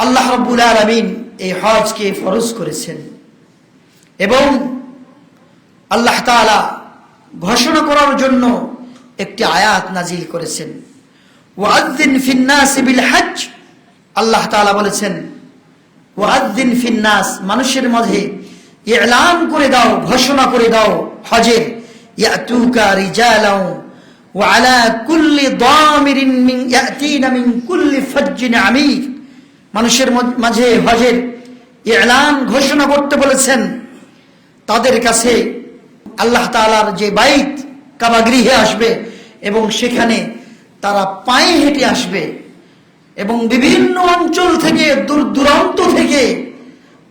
আল্লাহ রব্বুল আলমিন এই হজকে ফরজ করেছেন এবং আল্লাহ তাআলা ঘোষণা করার জন্য একটি আয়াত নাজিল করেছেন ওয়াদ্দিন ফিন্নাস বিল হজ আল্লাহ তাআলা বলেছেন ওয়াদ্দিন ফিন্নাস মানুষের মাঝে ইলান করে দাও ঘোষণা করে দাও হজের ইয়াতুকা রিজালাও وعلى كل ضامر من يأتين من كل فج عميق মানুষের মাঝে হজের এলান ঘোষণা করতে বলেছেন। তাদের কাছে আল্লাহ তাআলার যে বাইত কাবাগৃহে আসবে এবং সেখানে তারা পায়ে হেঁটে আসবে এবং বিভিন্ন অঞ্চল থেকে, দূর দূরান্ত থেকে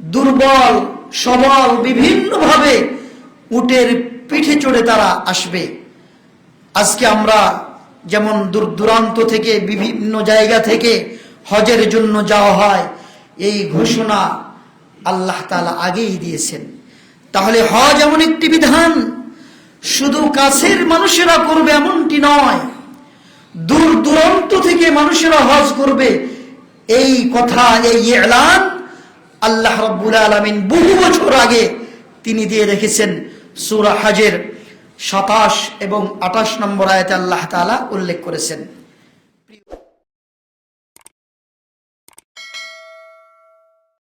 দুর্বল, সবল, বিভিন্নভাবে উটের পিঠে চড়ে তারা আসবে। আজকে আমরা যেমন দূর দূরান্ত থেকে, বিভিন্ন জায়গা থেকে হজের জন্য যাওয়া হয়, এই ঘোষণা আল্লাহ তাআলা আগেই দিয়েছেন। তাহলে হজ এমন একটি বিধান, শুধু কাছের মানুষেরা করবে এমনটি নয়, দূর দূরান্ত থেকে মানুষেরা হজ করবে। এই কথা, এই এলান আল্লাহ রব্বুল আলমিন বহু বছর আগে তিনি দিয়ে রেখেছেন সুরা হাজের সাতাশ এবং আঠাশ নম্বর আয়াতে আল্লাহ তাআলা উল্লেখ করেছেন।